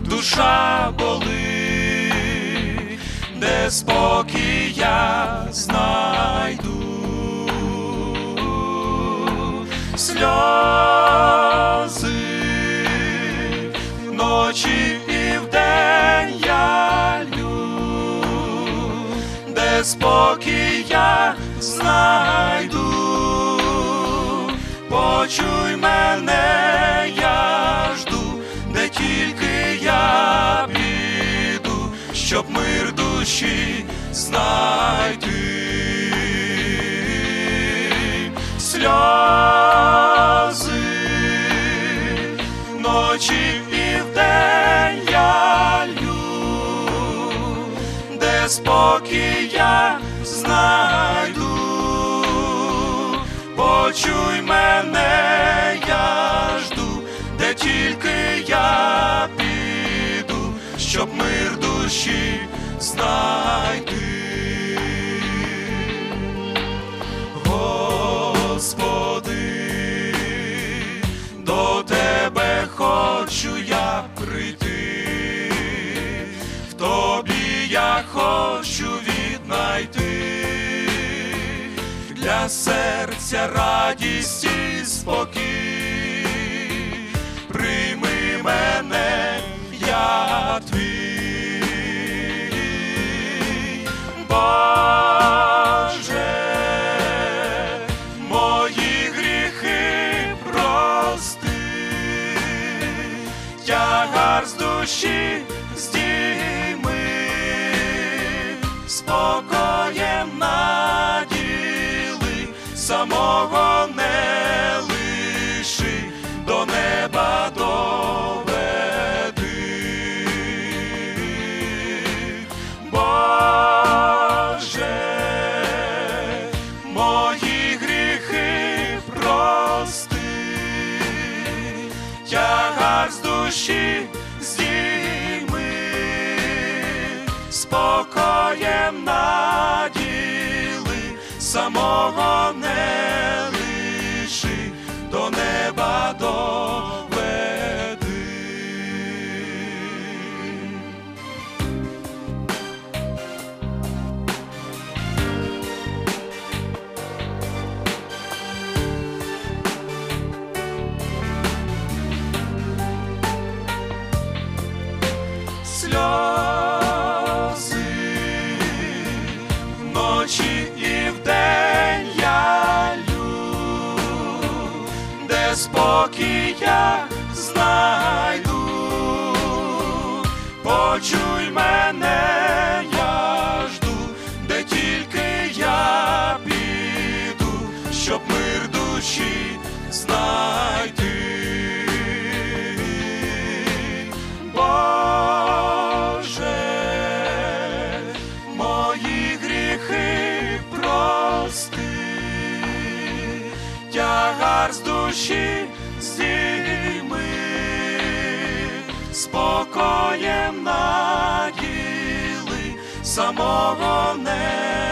душа болить, де спокій я знайду. Сльози вночі і вдень я лью, де спокій я знайду, почуй щоб мир душі знайти. Сльози ночі і вдень я лью, де спокій я знайду, почуй мене, для серця радість і спокій, прийми мене, я твій, Боже, мої гріхи прости, тягар з душі здійми, спокоєм самого не лиши, до неба доведи. Боже, мої гріхи прости, тягар з душі здійми, спокоєм наділи, самого спокій я знайду, почуй мене, душі здійми, спокоєм наділи, самого не